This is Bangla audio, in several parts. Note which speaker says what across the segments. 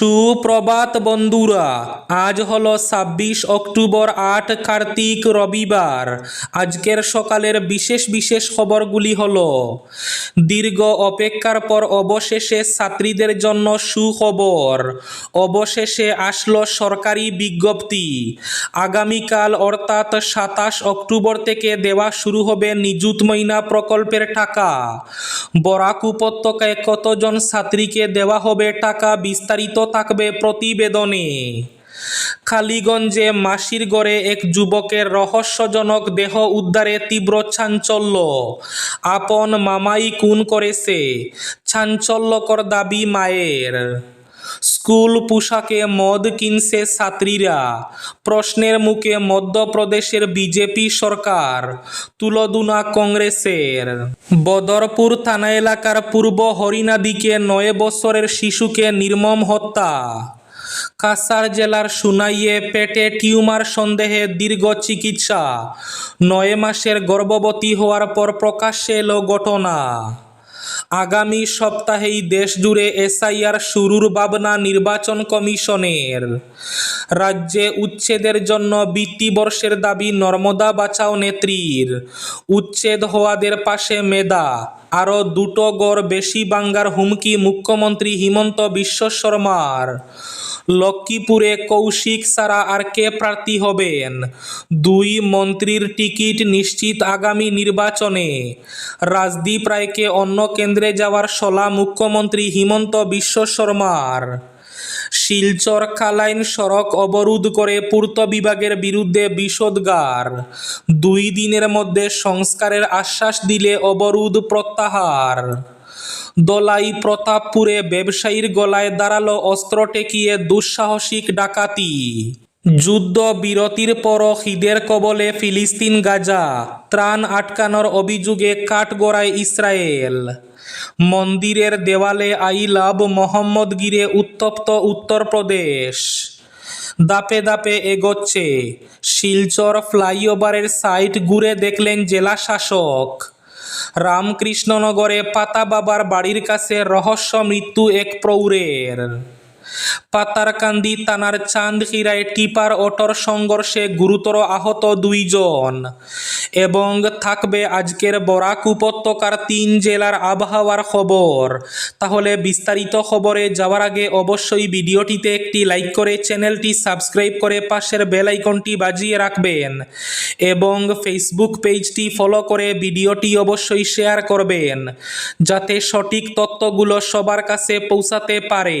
Speaker 1: সুপ্রভাত বন্ধুরা, আজ হলো ছাব্বিশ অক্টোবর আট কার্তিক রবিবার। আজকের সকালের বিশেষ বিশেষ খবরগুলি হল, দীর্ঘ অপেক্ষার পর অবশেষে ছাত্রীদের জন্য সুখবর। অবশেষে আসলো সরকারি বিজ্ঞপ্তি। আগামীকাল অর্থাৎ সাতাশ অক্টোবর থেকে দেওয়া শুরু হবে নিযুত মইনা প্রকল্পের টাকা। বরাক উপত্যকায় কতজন ছাত্রীকে দেওয়া হবে টাকা বিস্তারিত থাকবে প্রতিবেদনে কালীগঞ্জে মাসির গড়ে এক যুবকের রহস্যজনক দেহ উদ্ধারে তীব্র চাঞ্চল্য। আপন মামাই খুন করেছে। চাঞ্চল্যকর দাবি মায়ের। স্কুল পোশাকে মদ কিনছে ছাত্রীরা। প্রশ্নের মুখে মধ্যপ্রদেশের বিজেপি সরকার, তুলদুনা কংগ্রেসের। বদরপুর থানা এলাকার পূর্ব হরিনাদিকে নয় বছরের শিশুকে নির্মম হত্যা। কাসার জেলার সুনাইয়ে পেটে টিউমার সন্দেহে দীর্ঘ চিকিৎসা। নয় মাসের গর্ভবতী হওয়ার পর প্রকাশ্যে এলো ঘটনা। আগামী সপ্তাহেই দেশজুড়ে এসআইআর শুরুর ভাবনা নির্বাচন কমিশনের। রাজ্যে উচ্ছেদের জন্য বৃত্তিবর্ষের দাবি নর্মদা বাঁচাও নেত্রীর। উচ্ছেদ হওয়াদের পাশে মেদা আরও দুটো গড় বেশি বাঙ্গার হুমকি মুখ্যমন্ত্রী হিমন্ত বিশ্ব শর্মার। লক্ষ্মীপুরে কৌশিক ছাড়া আর কে প্রার্থী হবেন? দুই মন্ত্রীর টিকিট নিশ্চিত আগামী নির্বাচনে। রাজদীপ রায়কে অন্য কেন্দ্রে যাওয়ার সলা মুখ্যমন্ত্রী হিমন্ত বিশ্ব শর্মার। শিলচর কালাইন সড়ক অবরোধ করে পূর্ত বিভাগের বিরুদ্ধে বিষোদ্গার। দুই দিনের মধ্যে সংস্কারের আশ্বাস দিলে অবরোধ প্রত্যাহার। দলাই প্রতাপপুরে ব্যবসায়ীর গলায় দাঁড়াল অস্ত্র টেকিয়ে দুঃসাহসিক ডাকাতি। যুদ্ধ বিরতির পর খিদের কবলে ফিলিস্তিন গাজা, ত্রাণ আটকানোর অভিযোগে কাঠগড়ায় ইসরায়েল। মন্দিরের দেওয়ালে আই লাভ মোহাম্মদগিরে উত্তপ্ত উত্তরপ্রদেশ। দাপে দাপে এগোচ্ছে। শিলচর ফ্লাইওভারের সাইট ঘুরে দেখলেন জেলা শাসক। রামকৃষ্ণনগরে পাতা বাবার বাড়ির কাছে রহস্য মৃত্যু এক প্রৌঢ়ের। পাতারকান্দি থানার চাঁদখিরায় টিপার অটোর সংঘর্ষে গুরুতর আহত দুইজন এবং থাকবে আজকের বরাক উপত্যকার তিন জেলার আবহাওয়ার খবর। তাহলে বিস্তারিত খবরে যাওয়ার আগে অবশ্যই ভিডিওটিতে একটি লাইক করে চ্যানেলটি সাবস্ক্রাইব করে পাশের বেল আইকনটি বাজিয়ে রাখবেন এবং ফেসবুক পেজটি ফলো করে ভিডিওটি অবশ্যই শেয়ার করবেন, যাতে সঠিক তথ্যগুলো সবার কাছে পৌঁছাতে পারে।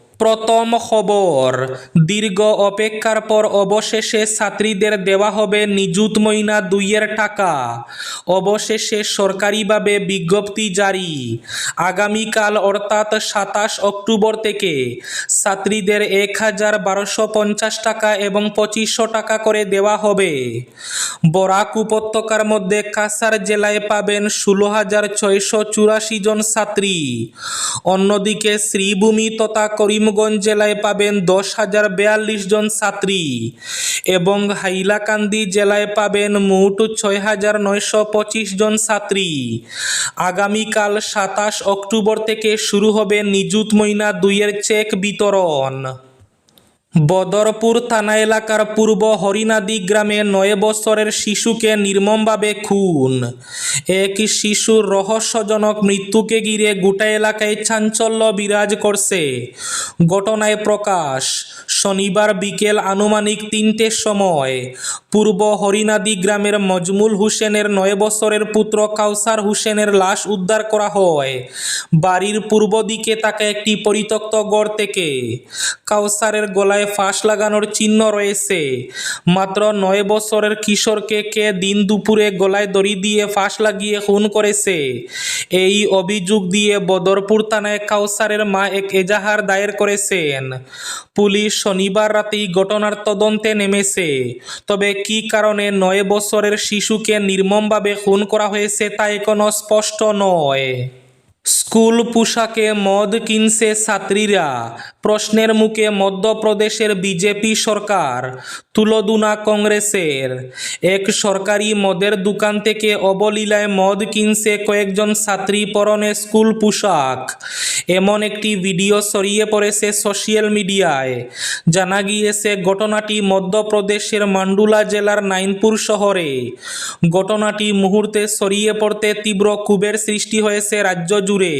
Speaker 1: প্রথম খবর, দীর্ঘ অপেক্ষার পর অবশেষে ছাত্রীদের দেওয়া হবে নিযুত মইনা দুইয়ের টাকা। অবশেষে সরকারিভাবে বিজ্ঞপ্তি জারি। আগামীকাল অর্থাৎ সাতাশ অক্টোবর থেকে ছাত্রীদের এক হাজার বারোশো পঞ্চাশ টাকা এবং পঁচিশশো টাকা করে দেওয়া হবে। বরাক উপত্যকার মধ্যে কাসার জেলায় পাবেন ষোলো হাজার ছয়শো চুরাশি জন ছাত্রী। অন্যদিকে শ্রীভূমি তথা করিমগঞ্জ জেলায় পাবেন দশ হাজার বেয়াল্লিশ জন ছাত্রী এবং হাইলাকান্দি জেলায় পাবেন মোট ছয় হাজার নয়শো পঁচিশ জন ছাত্রী। আগামীকাল সাতাশ অক্টোবর থেকে শুরু হবে নিযুত মইনা দুইয়ের চেক বিতরণ। বদরপুর থানা এলাকার পূর্ব হরিনাদি গ্রামে নয় বছরের শিশুকে নির্মমভাবে খুন। এক শিশুর রহস্যজনক মৃত্যুকে ঘিরে গোটা এলাকায় চাঞ্চল্য বিরাজ করছে। ঘটনায় প্রকাশ, শনিবার বিকেল আনুমানিক তিনটের সময় পূর্ব হরিনাদি গ্রামের মজমুল হোসেনের নয় বছরের পুত্র কাউসার হোসেনের লাশ উদ্ধার করা হয়। বাড়ির পূর্ব দিকে তাকে একটি পরিত্যক্ত গড় থেকে। কাউসারের গলায় ফাঁস লাগানোর চিহ্ন রয়েছে। মাত্র নয় বছরের কিশোরকে কে দিন দুপুরে গলায় দড়ি দিয়ে ফাঁস লাগিয়ে খুন করেছে? এই অভিযোগ দিয়ে বদরপুর থানায় কাউসারের মা এক এজাহার দায়ের করেছেন। পুলিশ শনিবার রাতেই ঘটনার তদন্তে নেমেছে। তবে কি কারণে নয় বছরের শিশুকে নির্মমভাবে খুন করা হয়েছে তা এখনও স্পষ্ট নয়। স্কুল পোশাকে মদ কিনছে ছাত্রীরা। প্রশ্নের মুখে মধ্যপ্রদেশের বিজেপি সরকার, তুলদুনা কংগ্রেসের। এক সরকারি মদের দোকান থেকে অবলীলায় মদ কিনছে কয়েকজন ছাত্রী পরনে স্কুল পোশাক। এমন একটি ভিডিও ছড়িয়ে পড়েছে সোশ্যাল মিডিয়ায়। জানা গিয়েছে, ঘটনাটি মধ্যপ্রদেশের মান্ডুলা জেলার নাইনপুর শহরে। ঘটনাটি মুহূর্তে ছড়িয়ে পড়তে তীব্র ক্ষোভের সৃষ্টি হয়েছে রাজ্য জুড়ে।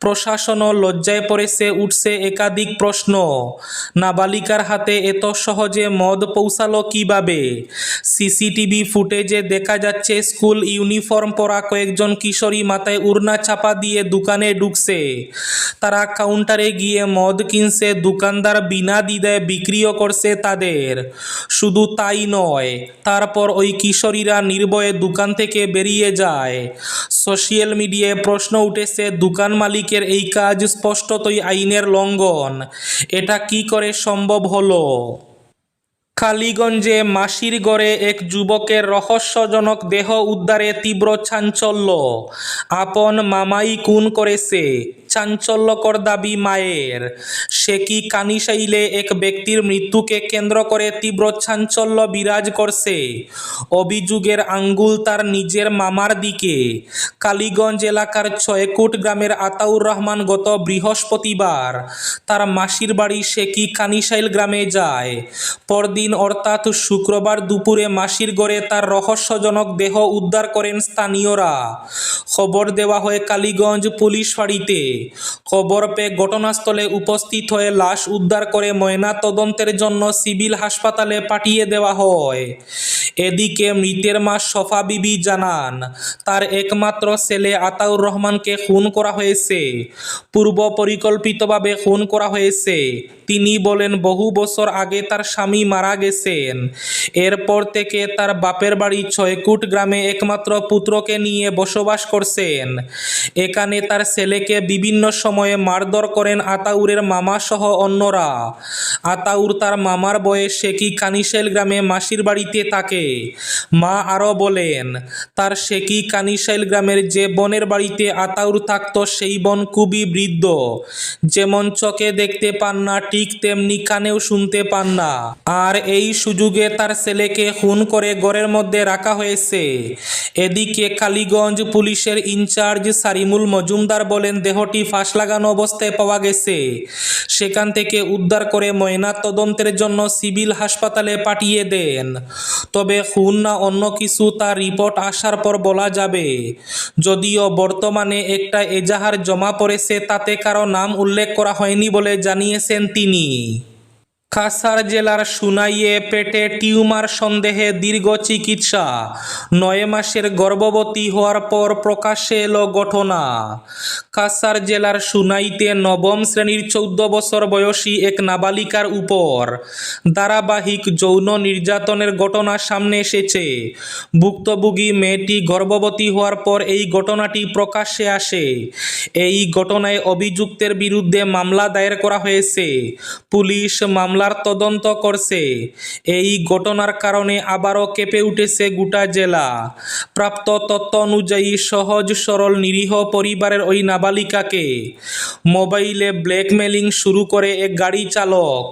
Speaker 1: প্রশাসনও লজ্জায় পড়েছে, উঠছে একাধিক প্রশ্ন। নাবালিকার হাতে এত সহজে মদ পৌঁছালো কীভাবে? সিসিটিভি ফুটেজে দেখা যাচ্ছে স্কুল ইউনিফর্ম পরা কয়েকজন কিশোরী মাথায় উড়না চাপা দিয়ে দোকানে ঢুকছে। তারা কাউন্টারে গিয়ে মদ কিনছে, দোকানদার বিনা দ্বিধায় বিক্রিও করছে তাদের। শুধু তাই নয়, তারপর ওই কিশোরীরা নির্ভয়ে দোকান থেকে বেরিয়ে যায়। সোশ্যাল মিডিয়ায় প্রশ্ন উঠেছে, দোকান মালিকের এই কাজ স্পষ্টতই আইনের লঙ্ঘন। এটা কি করে সম্ভব হলো? কালীগঞ্জে মাসির গড়ে এক যুবকের রহস্যজনক দেহ উদ্ধারে তীব্র চাঞ্চল্য। আপন মামাই খুন করেছে, চাঞ্চল্যকর দাবি মায়ের। সে কি কানিশাইলে এক ব্যক্তির মৃত্যুকে কেন্দ্র করে তীব্র চাঞ্চল্য বিরাজ করছে? অভিযোগের আঙ্গুল তার নিজের মামার দিকে। কালীগঞ্জ এলাকার ছয়কুট গ্রামের আতাউর রহমান গত বৃহস্পতিবার তার মাসির বাড়ি শেকি কানিশাইল গ্রামে যায়? পরদিন অর্থাৎ শুক্রবার দুপুরে মাসির গড়ে তার রহস্যজনক দেহ উদ্ধার করেন স্থানীয়রা। খবর দেওয়া হয় কালীগঞ্জ পুলিশ ফাঁড়িতে। খবর পেয়ে ঘটনাস্থলে উপস্থিত হয়ে লাশ উদ্ধার করে ময়না তদন্তের জন্য সিভিল হাসপাতালে পাঠিয়ে দেওয়া হয়। এদিকে মৃতের মা সফা বিবি জানান, তার একমাত্র ছেলে আতাউর রহমানকে খুন করা হয়েছে। পূর্ব পরিকল্পিতভাবে খুন করা হয়েছে। তিনি বলেন, বহু বছর আগে তার স্বামী মারা গেছেন এরপর থেকে তার বাপের বাড়ি ছয়কুট গ্রামে একমাত্র পুত্রকে নিয়ে বসবাস করছেন। এখানে তার ছেলেকে বিভিন্ন সময়ে মারধর করেন আতাউরের মামা সহ অন্যরা। আতাউর তার মামার বয়সে কি কানিশেল গ্রামে মাসির বাড়িতে থাকে? মা আরও বলেন, তার শেকি কানিশাইল গ্রামের যে বনের বাড়িতে আতাউর থাকতো সেই বন খুবই বৃদ্ধ। যেমন চোখে দেখতে পান না, ঠিক তেমনি কানেও শুনতে পান না। আর এই সুযোগে তার ছেলেকে খুন করে ঘরের মধ্যে রাখা হয়েছে। এদিকে কালীগঞ্জ পুলিশের ইনচার্জ সারিমুল মজুমদার বলেন, দেহটি ফাঁস লাগানো অবস্থায় পাওয়া গেছে। সেখান থেকে উদ্ধার করে ময়না তদন্তের জন্য সিভিল হাসপাতালে পাঠিয়ে দেন। তবে খুন না অন্য কিছু, তার রিপোর্ট আসার পর বলা যাবে। যদিও বর্তমানে একটা এজাহার জমা পড়েছে, তাতে কারও নাম উল্লেখ করা হয়নি বলে জানিয়েছেন তিনি। কাছাড় জেলার সুনাইয়ে পেটে টিউমার সন্দেহে দীর্ঘ চিকিৎসা। নয় মাসের গর্ভবতী হওয়ার পর প্রকাশ্যে এলো ঘটনা। কাছাড় জেলার সুনাইতে নবম শ্রেণির চৌদ্দ বছর বয়সী এক নাবালিকার উপর ধারাবাহিক যৌন নির্যাতনের ঘটনা সামনে এসেছে। ভুক্তভোগী মেয়েটি গর্ভবতী হওয়ার পর এই ঘটনাটি প্রকাশ্যে আসে। এই ঘটনায় অভিযুক্তের বিরুদ্ধে মামলা দায়ের করা হয়েছে। পুলিশ মামলার তদন্ত করছে। এই ঘটনার কারণে আবারও কেঁপে উঠেছে গোটা জেলা। প্রাপ্ত তথ্য অনুযায়ী সহজ, সরল, নিরীহ পরিবারের ওই নাবালিকাকে মোবাইলে ব্ল্যাকমেলিং শুরু করে এক গাড়ি চালক।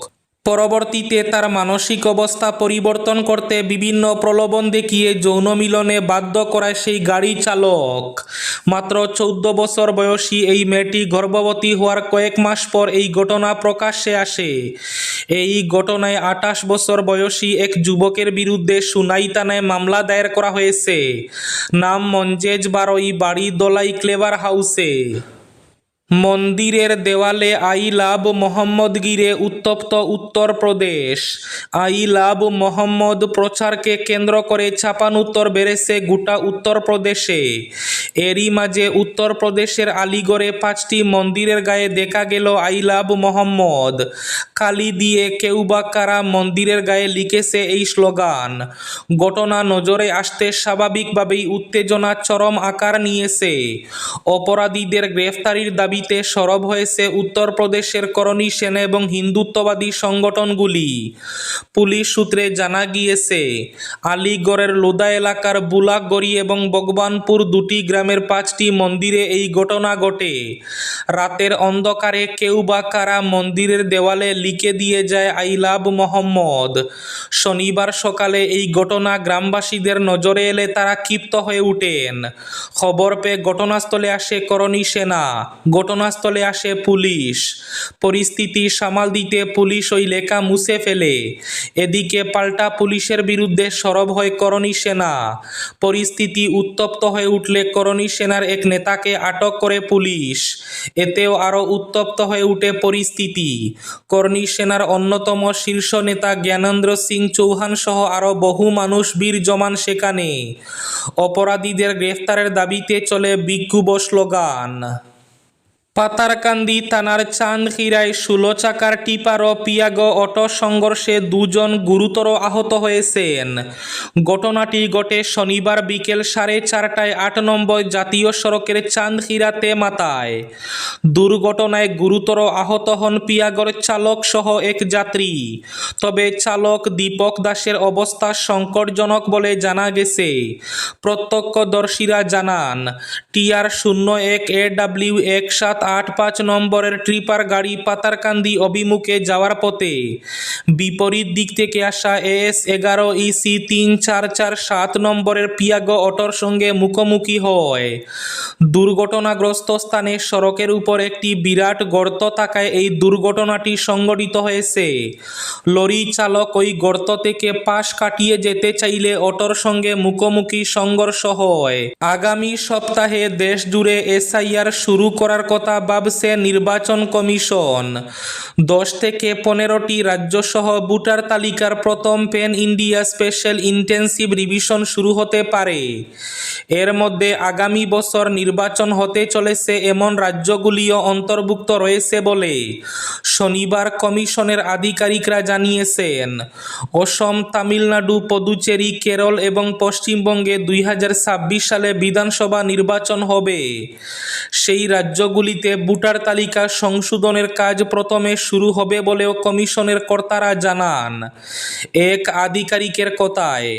Speaker 1: পরবর্তীতে তার মানসিক অবস্থা পরিবর্তন করতে বিভিন্ন প্রলোভন দেখিয়ে যৌন মিলনে বাধ্য করায় সেই গাড়ি চালক। মাত্র চৌদ্দ বছর বয়সী এই মেয়েটি গর্ভবতী হওয়ার কয়েক মাস পর এই ঘটনা প্রকাশ্যে আসে। এই ঘটনায় আঠাশ বছর বয়সী এক যুবকের বিরুদ্ধে সুনাই থানায় মামলা দায়ের করা হয়েছে। নাম মঞ্জেজ বারোই, বাড়ি দোলাই ক্লেভার হাউসে। মন্দিরের দেওয়ালে আই লাভ মোহাম্মদগিরে উত্তপ্ত উত্তরপ্রদেশ আই লাভ মোহাম্মদ প্রচারকে কেন্দ্র করে ছাপান উত্তর বেড়েছে গোটা উত্তরপ্রদেশে এরই মাঝে উত্তরপ্রদেশের আলিগড়ে পাঁচটি মন্দিরের গায়ে দেখা গেল আই লাভ মোহাম্মদ। কালি দিয়ে কেউ বা কারা মন্দিরের গায়ে লিখেছে এই স্লোগান। ঘটনা নজরে আসতে স্বাভাবিকভাবেই উত্তেজনা চরম আকার নিয়েছে। অপরাধীদের গ্রেফতারির দাবি দাবিতে সরব হয়েছে উত্তরপ্রদেশের করণী সেনা এবং হিন্দুত্ববাদী সংগঠনগুলি। পুলিশ সূত্রে জানা গিয়েছে, আলিগড়ের লোদা এলাকার বুলাগড়ি এবং ভগবানপুর দুটি গ্রামের পাঁচটি মন্দিরে এই ঘটনা ঘটে। রাতের অন্ধকারে কেউ বা কারা মন্দিরের দেওয়ালে লিখে দিয়ে যায়, আই লাভ মোহাম্মদ। শনিবার সকালে এই ঘটনা গ্রামবাসীদের নজরে এলে তারা ক্ষিপ্ত হয়ে ওঠেন খবর পেয়ে ঘটনাস্থলে আসে করণী সেনা। ঘটনাস্থলে আসে পুলিশ। পরিস্থিতি সামাল দিতে পুলিশ ওই লেখা মুছে ফেলে। এদিকে পাল্টা পুলিশের বিরুদ্ধে সরব হয় করণী সেনা। পরিস্থিতি উত্তপ্ত হয়ে উঠলে করণী সেনার এক নেতাকে আটক করে পুলিশ। এতেও আরও উত্তপ্ত হয়ে উঠে পরিস্থিতি। করণী সেনার অন্যতম শীর্ষ নেতা জ্ঞানেন্দ্র সিং চৌহান সহ আরও বহু মানুষ বীর জমান সেখানে। অপরাধীদের গ্রেফতারের দাবিতে চলে বিক্ষোভ স্লোগান। পাতারকান্দি থানার চাঁদখিরায় ষোলো চাকার টিপার ও পিয়াগো অটো সংঘর্ষে দুজন গুরুতর আহত হয়েছেন। ঘটনাটি ঘটে শনিবার বিকেল সাড়ে চারটায় আট নম্বর জাতীয় সড়কের চাঁদখিরাতে মাতায় দুর্ঘটনায় গুরুতর আহত হন পিয়াগর চালক সহ এক যাত্রী। তবে চালক দীপক দাসের অবস্থা সংকটজনক বলে জানা গেছে। প্রত্যক্ষদর্শীরা জানান, টিআর শূন্য এক এ ডাব্লিউ এক সাত আট পাঁচ নম্বরের ট্রিপার গাড়ি পাতারকান্দি অভিমুখে যাওয়ার পথে। বিপরীত দিক থেকে আসা এএস এগারো ইসি তিন চার চার সাত নম্বরের পিয়াগো অটোর সঙ্গে মুখোমুখি হয়। দুর্ঘটনাগ্রস্ত স্থানে সড়কের উপর একটি বিরাট গর্ত থাকায় এই দুর্ঘটনাটি সংঘটিত হয়েছে। লরি চালক ওই গর্ত থেকে পাশ কাটিয়ে যেতে চাইলে অটোর সঙ্গে মুখোমুখি সংঘর্ষ হয়। আগামী সপ্তাহে দেশ জুড়ে এসআইআর শুরু করার কথা ভাবছে নির্বাচন কমিশন। দশ থেকে পনেরোটি রাজ্যসহ ভোটার তালিকার প্রথম pan India special intensive revision শুরু হতে পারে। এর মধ্যে আগামী বছর নির্বাচন হতে চলেছে এমন রাজ্যগুলিও অন্তর্ভুক্ত রয়েছে বলে শনিবার কমিশনের আধিকারিকরা জানিয়েছেন। অসম, তামিলনাড়ু, পদুচেরি, কেরল এবং পশ্চিমবঙ্গে দুই হাজার ছাব্বিশ সালে বিধানসভা নির্বাচন হবে। সেই রাজ্যগুলিতে ভোটার তালিকা সংশোধনের কাজ প্রথমে শুরু হবে বলেও কমিশনের কর্তারা জানান। এক আধিকারিকের কথায়,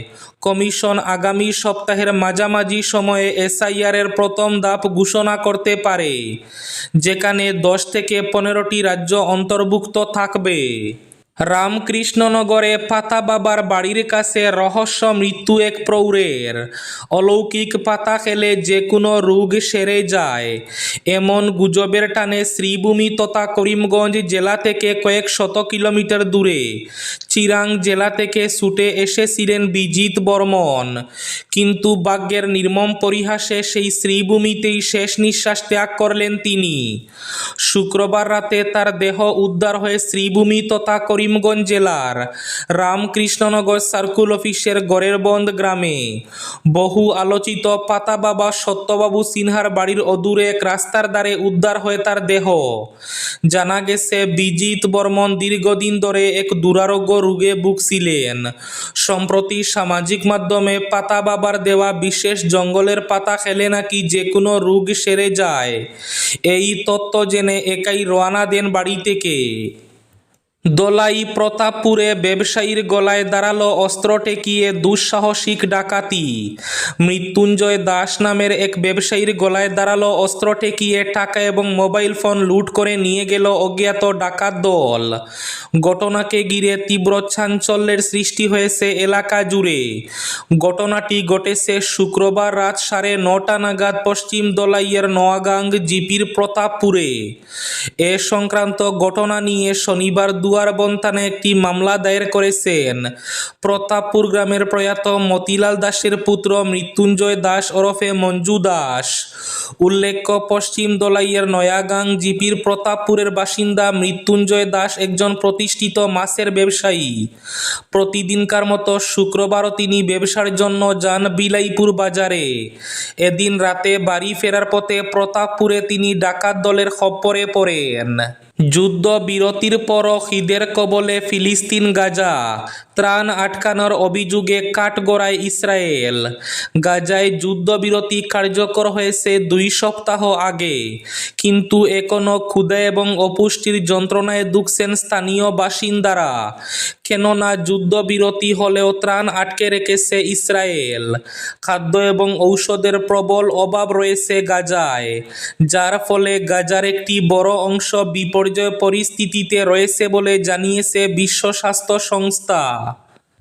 Speaker 1: কমিশন আগামী সপ্তাহের মাঝামাঝি সময়ে এসআইআর এর প্রথম ধাপ ঘোষণা করতে পারে, যেখানে দশ থেকে পনেরোটি রাজ্য অন্তর্ভুক্ত থাকবে। রামকৃষ্ণনগরে পাতা বাবার বাড়ির কাছে রহস্য মৃত্যু এক প্রৌঢ়ের। অলৌকিক পাতা খেলে যে কোনো রোগ সেরে যায়। এমন গুজবের টানে শ্রীভূমি তথা করিমগঞ্জ জেলা থেকে কয়েক শত কিলোমিটার দূরে। চিরাং জেলা থেকে ছুটে এসেছিলেন বিজিত বর্মন। কিন্তু ভাগ্যের নির্মম পরিহাসে সেই শ্রীভূমিতেই শেষ নিঃশ্বাস ত্যাগ করলেন তিনি। শুক্রবার রাতে তার দেহ উদ্ধার হয়ে শ্রীভূমি তথা করিমগঞ্জ জেলার রামকৃষ্ণনগর সার্কুল অফিসের গড়েরবন্দ গ্রামে বহু আলোচিত পাতা বাবা সত্যবাবু সিনহার বাড়ির অদূরে এক রাস্তার দ্বারে উদ্ধার হয়ে তার দেহ। জানা গেছে, বিজিত বর্মন দীর্ঘদিন ধরে এক দুরারোগ্য রোগে ভুগছিলেন। সম্প্রতি সামাজিক মাধ্যমে পাতা বাবার দেওয়া বিশেষ জঙ্গলের পাতা খেলে নাকি যে কোনো রোগ সেরে যায়। এই তত্ত্ব জেনে একাই রওনা দেন বাড়ি থেকে। দোলাই প্রতাপপুরে ব্যবসায়ীর গলায় দাঁড়াল অস্ত্র টেকিয়ে দুঃসাহসিক ডাকাতি। মৃত্যুঞ্জয় দাস নামের এক ব্যবসায়ীর গলায় দাঁড়াল অস্ত্র টেকিয়ে টাকা এবং মোবাইল ফোন লুট করে নিয়ে গেল অজ্ঞাত ডাকাত দল। ঘটনাকে ঘিরে তীব্র চাঞ্চল্যের সৃষ্টি হয়েছে এলাকা জুড়ে। ঘটনাটি ঘটেছে শুক্রবার রাত সাড়ে নটা নাগাদ পশ্চিম দোলাইয়ের নোয়াগাং জিপির প্রতাপপুরে। এ সংক্রান্ত ঘটনা নিয়ে শনিবার দুয়ারবন থানায় একটি মামলা দায়ের করেছেন। প্রতাপপুর গ্রামের প্রয়াত মতিলাল দাসের পুত্র মৃত্যুঞ্জয় দাস ওরফে মঞ্জু দাস। উল্লেখ্য, পশ্চিম দলাইয়ের নয়াগাং জিপির প্রতাপপুরের বাসিন্দা মৃত্যুঞ্জয় দাস একজন প্রতিষ্ঠিত মাছের ব্যবসায়ী। প্রতিদিনকার মতো শুক্রবারও তিনি ব্যবসার জন্য যান বিলাইপুর বাজারে। এদিন রাতে বাড়ি ফেরার পথে প্রতাপপুরে তিনি ডাকাত দলের খপ্পরে পড়েন। যুদ্ধবিরতির পর খিদের কবলে ফিলিস্তিন গাজা। ত্রাণ আটকানোর অভিযোগে কাঠগড়ায় ইসরায়েল। গাজায় যুদ্ধবিরতি কার্যকর হয়েছে দুই সপ্তাহ আগে। কিন্তু এখনও ক্ষুধা এবং অপুষ্টির যন্ত্রণায় দুঃখছেন স্থানীয় বাসিন্দারা। কেননা যুদ্ধবিরতি হলেও ত্রাণ আটকে রেখেছে ইসরায়েল। খাদ্য এবং ঔষধের প্রবল অভাব রয়েছে গাজায়, যার ফলে গাজার একটি বড় অংশ বিপর্যয় পরিস্থিতিতে রয়েছে বলে জানিয়েছে বিশ্ব স্বাস্থ্য সংস্থা।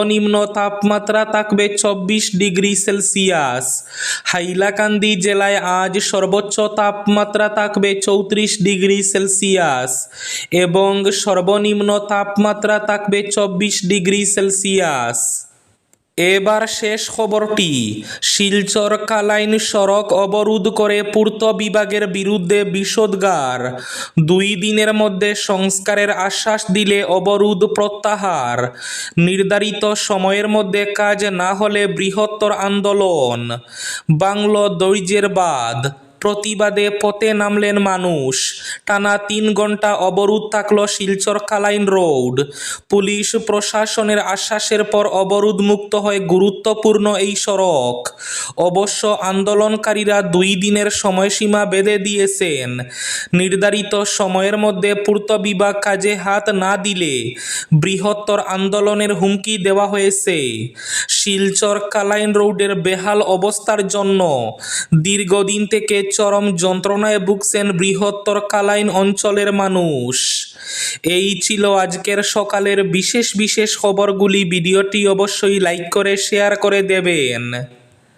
Speaker 1: সর্বনিম্ন তাপমাত্রা থাকবে চব্বিশ ডিগ্রি সেলসিয়াস। হাইলাকান্দি জেলায় আজ সর্বোচ্চ তাপমাত্রা থাকবে চৌত্রিশ ডিগ্রি সেলসিয়াস এবং সর্বনিম্ন তাপমাত্রা থাকবে চব্বিশ ডিগ্রি সেলসিয়াস। এবার শেষ খবরটি, শিলচর কালাইন সড়ক অবরোধ করে পূর্ত বিভাগের বিরুদ্ধে বিষোদ্গার। দুই দিনের মধ্যে সংস্কারের আশ্বাস দিলে অবরোধ প্রত্যাহার। নির্ধারিত সময়ের মধ্যে কাজ না হলে বৃহত্তর আন্দোলন। বাংলো দৈর্যের বাদ। প্রতিবাদে পথে নামলেন মানুষ। টানা তিন ঘণ্টা অবরোধ থাকল শিলচর কালাইন রোড। পুলিশ প্রশাসনের আশ্বাসের পর অবরোধ মুক্ত হয় গুরুত্বপূর্ণ এই সড়ক। অবশ্য আন্দোলনকারীরা দুই দিনের সময়সীমা বেঁধে দিয়েছেন। নির্ধারিত সময়ের মধ্যে পূর্ত বিভাগ কাজে হাত না দিলে বৃহত্তর আন্দোলনের হুমকি দেওয়া হয়েছে। শিলচর কালাইন রোডের বেহাল অবস্থার জন্য দীর্ঘদিন থেকে চরম যন্ত্রণায় ভুগছেন বৃহত্তর কালাইন অঞ্চলের মানুষ। এই ছিল আজকের সকালের বিশেষ বিশেষ খবরগুলি। ভিডিওটি অবশ্যই লাইক করে, শেয়ার করে দেবেন।